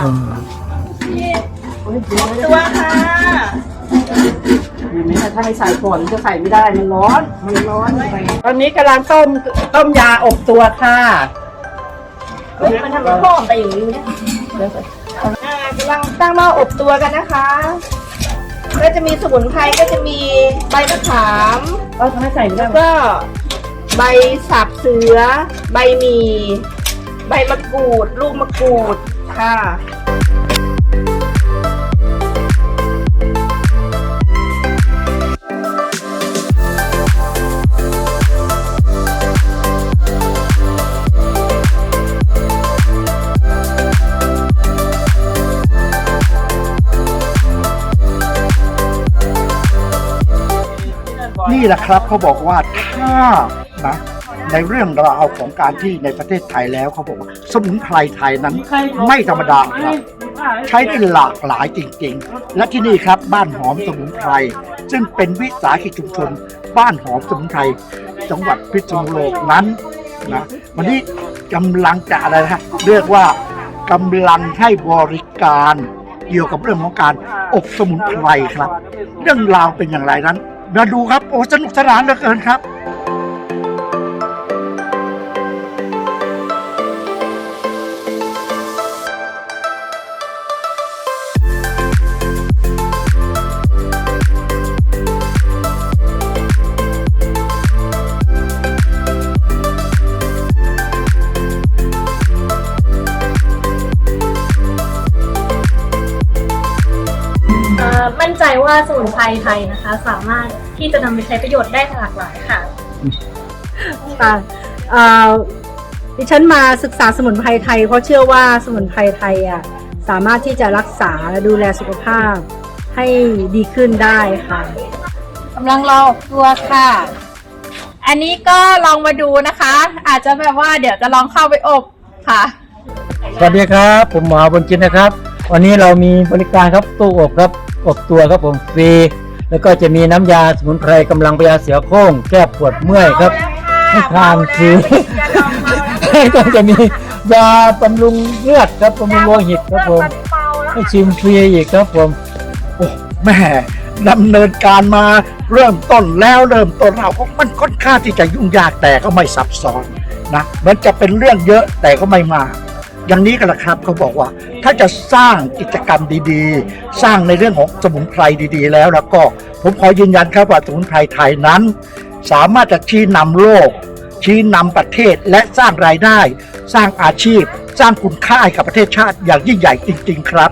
ค่ะอืมตัวค่ะเห็นไหมถ้าไม่ใส่ก่อนจะใส่ไม่ได้มันร้อน มันร้อน ตอนนี้กำลังต้มต้มยาอบตัวค่ะเฮ้ยมันทำให้พ่อไปอย่างนี้เนี่ยอ่ากำลังตั้งหม้ออบตัวกันนะคะ ก็จะมีสมุนไพรก็จะมีใบมะขามก็ทำให้ใส่แล้วก็ใบสับเสือ ใบมี ใบมะกรูด ลูกมะกรูด ค่ะนี่แหละครับเขาบอกว่าถ้านะ ในเรื่องราวของการที่ในประเทศไทยแล้วเขาบอกว่า สมุนไพรไทยนั้นไม่ธรรมดาครับ ใช้ได้หลากหลายจริงๆ และที่นี่ครับบ้านหอมสมุนไพร ซึ่งเป็นวิสาหกิจชุมชน บ้านหอมสมุนไพรจังหวัดพิษณุโลกนั้นนะวันนี้กำลังจะอะไรนะฮะเรียกว่ากำลังให้บริการเกี่ยวกับเรื่องของการอบสมุนไพรครับ เรื่องราวเป็นอย่างไรนั้น มาดูครับโอ้สนุกสนานเหลือเกินครับ ว่าสมุนไพรไทยนะคะ สามารถที่จะนำไปใช้ประโยชน์ได้หลากหลายค่ะค่ะเอ่อดิฉันมาศึกษาสมุนไพรไทย เพราะเชื่อว่าสมุนไพรไทยอะสามารถที่จะรักษาและดูแลสุขภาพให้ดีขึ้นได้ค่ะกำลังรอตัวค่ะ อันนี้ก็ลองมาดูนะคะ อาจจะแบบว่าเดี๋ยวจะลองเข้าไปอบค่ะสวัสดีครับ ผมหมอบนจินนะครับ วันนี้เรามีบริการครับตู้อบครับ อบตัวครับผมฟรีแล้วก็จะมีน้ำยาสมุนไพรกำลังพยาเสือโคร่งแก้ปวดเมื่อยครับให้ทานฟรีแล้วก็จะมียาบำรุงเลือดครับบำรุงโลหิตครับผมให้ชิมฟรีอีกครับผมโอ้แม่ดำเนินการมาเริ่มต้นแล้วเริ่มต้นเราก็มันค่อนข้างที่จะยุ่งยากแต่ก็ไม่ซับซ้อนนะมันจะเป็นเรื่องเยอะแต่ก็ไม่มาก อย่างนี้กันละครับเขาบอกว่า ถ้าจะสร้างกิจกรรมดีๆ สร้างในเรื่องของสมุนไพรดีๆ แล้วแล้วก็ผมขอยืนยันครับว่าสมุนไพรไทยนั้น สามารถจะชี้นำโลก ชี้นำประเทศและสร้างรายได้ สร้างอาชีพ สร้างคุณค่าให้กับประเทศชาติอย่างยิ่งใหญ่จริง ๆ ครับ